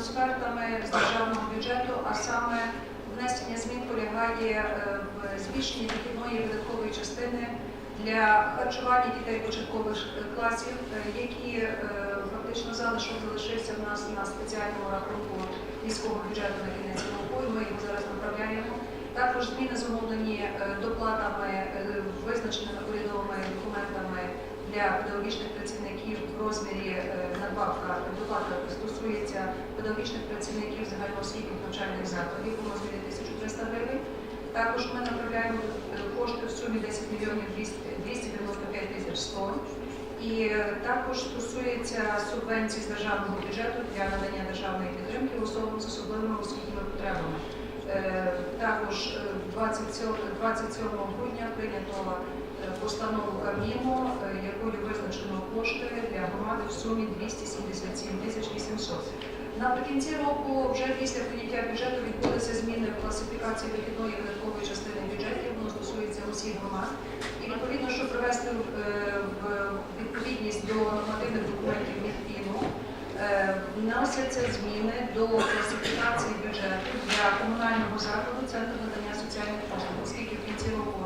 трансфертами з державного бюджету, а саме внесення змін полягає е, в збільшенні дохідної видаткової частини для харчування дітей початкових класів, е, які е, фактично залишок залишився в нас на спеціальному рахунку міського бюджету на кінець року. Ми його зараз направляємо. Також зміни зумовлені е, доплатами, визначеними урядовими документами для педагогічних працівників в розмірі е, надбавка доплата стосується педагогічних працівників загальноосвітніх навчальних закладів у розмірі 1300 гривень. Також ми направляємо е, кошти в сумі 10 мільйонів 200 295 тисяч 100. І е, також стосується субвенцій з державного бюджету для надання державної підтримки особам з особливими освітніми потребами. Також е, 27, 27 грудня прийнято постанову Кабміну, е, якою визначено кошти для громади в сумі 277 тисяч 800. Наприкінці року, вже після прийняття бюджету, відбулися зміни в класифікації вихідної видаткової частини бюджетів. Воно стосується усіх громад. І відповідно, щоб привести в, е, відповідність до нормативних документів Мінфіну, е, вносяться зміни до класифікації бюджету для комунального закладу Центру надання соціальних послуг, оскільки в кінці року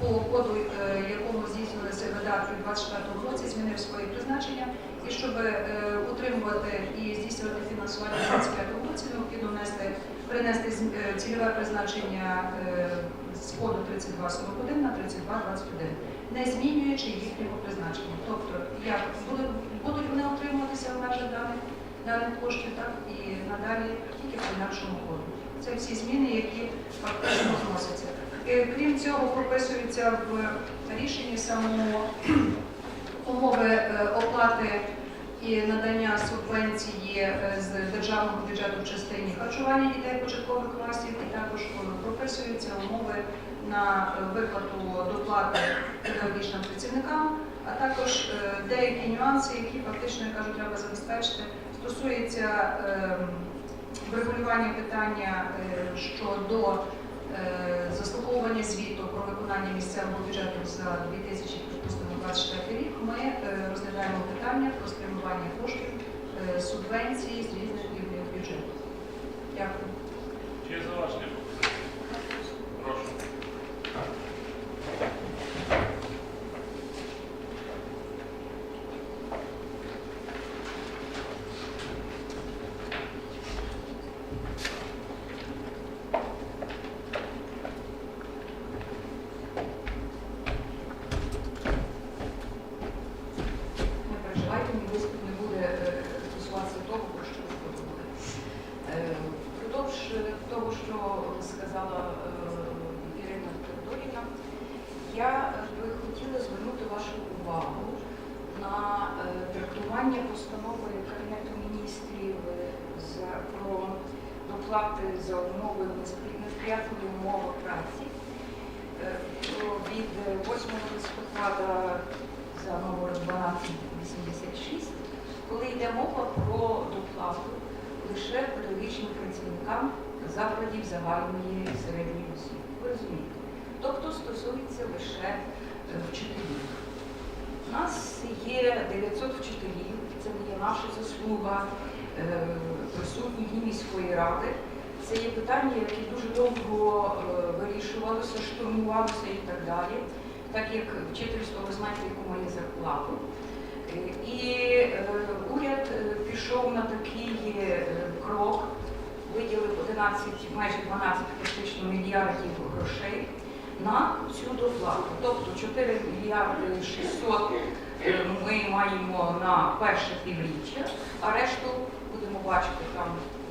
по коду, е, якому здійснилися видатки у 2024 році, змінив своє призначення. І щоб е, утримувати і здійснювати фінансування у 2025 році, необхідно внести перенести з- е, цільове призначення з коду 3241 на 3221, не змінюючи їхнього призначення. Тобто, як будуть, вони отримуватися в межах даних, даних коштів, так і надалі тільки по інакшому коду. Це всі зміни, які фактично вносяться. Крім цього, прописуються в рішенні самого умови е, оплати і надання субвенції е, з державного бюджету в частині харчування дітей початкових класів, і також е, прописуються умови на виплату доплати педагогічним працівникам, а також деякі нюанси, які фактично, я кажу, треба забезпечити, стосується ем, врегулювання питання щодо заслуховування звіту про виконання місцевого бюджету за 2024 рік. Ми е, розглядаємо питання про спрямування коштів е, субвенції з різних рівнів бюджету. Дякую. Чи є зауваження? Прошу. Не переживайте, мій виступ не буде е, стосуватися того, про що ви подумали. Е, Впродовж е, того, що сказала е, Ірина Теодорівна, я е, би хотіла звернути вашу увагу на е, трактування постанови Кабінету міністрів е, за- про доплати за умови неспри- несприятливі умови праці Е, від е, 8 листопада за номером 1286, коли йде мова про доплату лише педагогічним працівникам закладів загальної середньої освіти. Ви розумієте? Тобто стосується лише е, вчителів. У нас є 900 вчителів, це не є наша заслуга е, присутніх і міської ради. Це є питання, яке дуже довго е, вирішувалося, штурмувалося і так далі так як вчительство, ви знаєте, яку має зарплату. І е, уряд пішов на такий крок, виділив 11, майже 12 практично мільярдів грошей на цю доплату. Тобто 4 мільярди 600 е, ми маємо на перше півріччя, а решту будемо бачити там,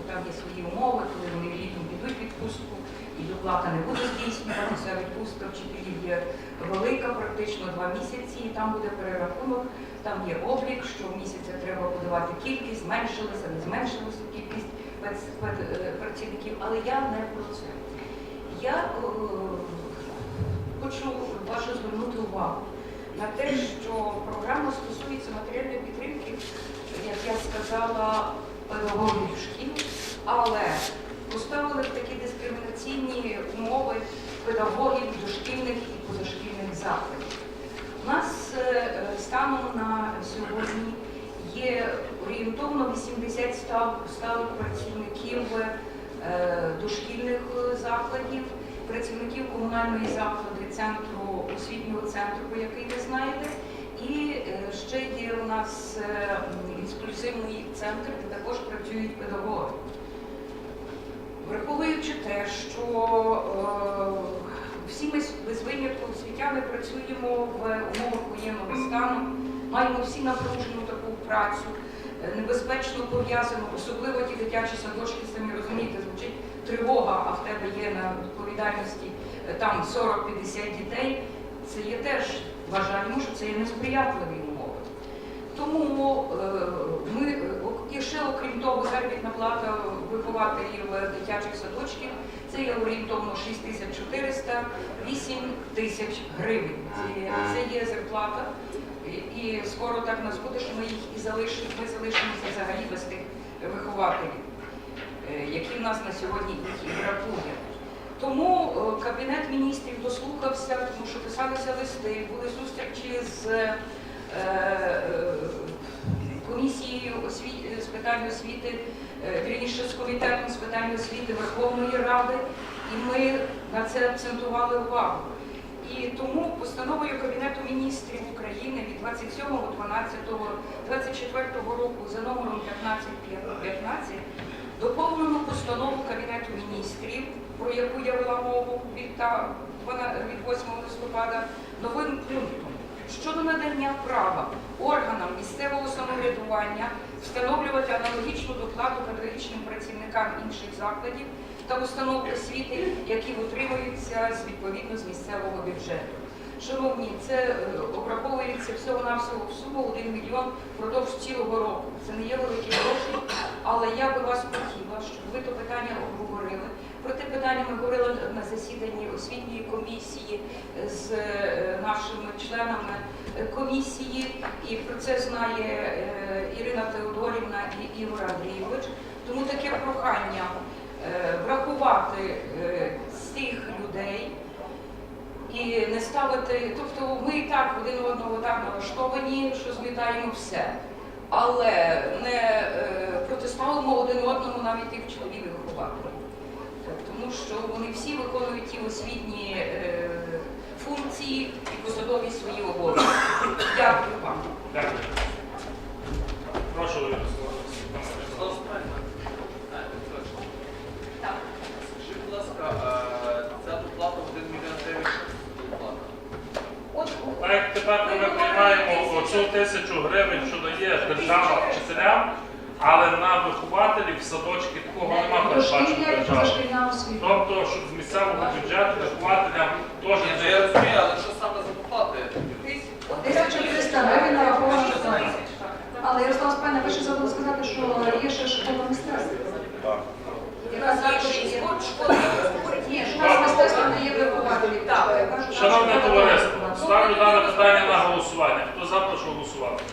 там є свої умови, коли вони літом підуть відпустку і доплата не буде здійснюватися, відпустка вчителів є велика, практично два місяці, і там буде перерахунок, там є облік, що в місяця треба подавати кількість, зменшилася, не зменшилася кількість е, працівників, але я не про це. Я е, хочу вашу звернути увагу на те, що матеріальної підтримки, як я сказала, педагогів шкіл, але поставили такі дискримінаційні умови педагогів дошкільних і позашкільних закладів. У нас е, станом на сьогодні є орієнтовно 80 став- ставок працівників е, дошкільних закладів, працівників комунальної заклади, центру освітнього центру, про який ви знаєте. І е, ще нас е, інклюзивний центр, де також працюють педагоги. Враховуючи те, що е, всі ми без винятку освітяни працюємо в умовах воєнного стану, маємо всі напружену таку працю, е, небезпечно пов'язану, особливо ті дитячі садочки, самі розумієте, звучить тривога, а в тебе є на відповідальності там 40-50 дітей. Це є теж вважаємо, що це є несприятливі. Тому е, ми е, і ще окрім того, заробітна плата вихователів е, дитячих садочків це є орієнтовно 6400 8 тисяч гривень. Це, є- зарплата. І, скоро так нас буде, що ми їх і залишимо, ми залишимося взагалі без тих вихователів, е, які в нас на сьогодні їх бракує. Тому е, Кабінет міністрів дослухався, тому що писалися листи, були зустрічі з е, е, комісією з питань освіти, е, вірніше з комітетом з питань освіти Верховної Ради, і ми на це акцентували увагу. І тому постановою Кабінету міністрів України від 27.12.24 року за номером 1515 доповнено постанову Кабінету міністрів, про яку я вела мову від 8 листопада, новим пунктом щодо надання права органам місцевого самоврядування встановлювати аналогічну доплату педагогічним працівникам інших закладів та установ освіти, які утримуються з відповідно з місцевого бюджету. Шановні, це е, обраховується всього-навсього в суму 1 мільйон впродовж цілого року. Це не є великі гроші, але я би вас хотіла, щоб ви то питання обговорили. Про те питання ми говорили на засіданні освітньої комісії з е, нашими членами комісії, і про це знає е, Ірина Теодорівна і Ігор Андрійович. Тому таке прохання е, врахувати цих людей і не ставити, тобто ми і так один одного так налаштовані, що змітаємо все. Але не протиставимо один одному навіть тих чоловік вихователів. Тому що вони всі виконують ті освітні е, функції і посадові свої обов'язки. Дякую вам. Дякую. Прошу. Скажіть, будь ласка, е, ця доплата 1 мільйон гривень, що це за доплата? Як тепер ми приймаємо оцю тисячу гривень, що дає держава вчителям, але на вихователів садочки такого передбачено і держава. дошкільна освіта. Тобто, щоб з місцевого бюджету вихователям теж ну я розумію, але що саме за доплата? 1300 гривень нараховано так. Але Ярослав Спайна, ви ще забули сказати, що є ще школа мистецтва. Яка є. Ні, школа мистецтва не є вихователів. Так. Шановне товариство, ставлю дане питання на голосування. Хто за, прошу голосувати.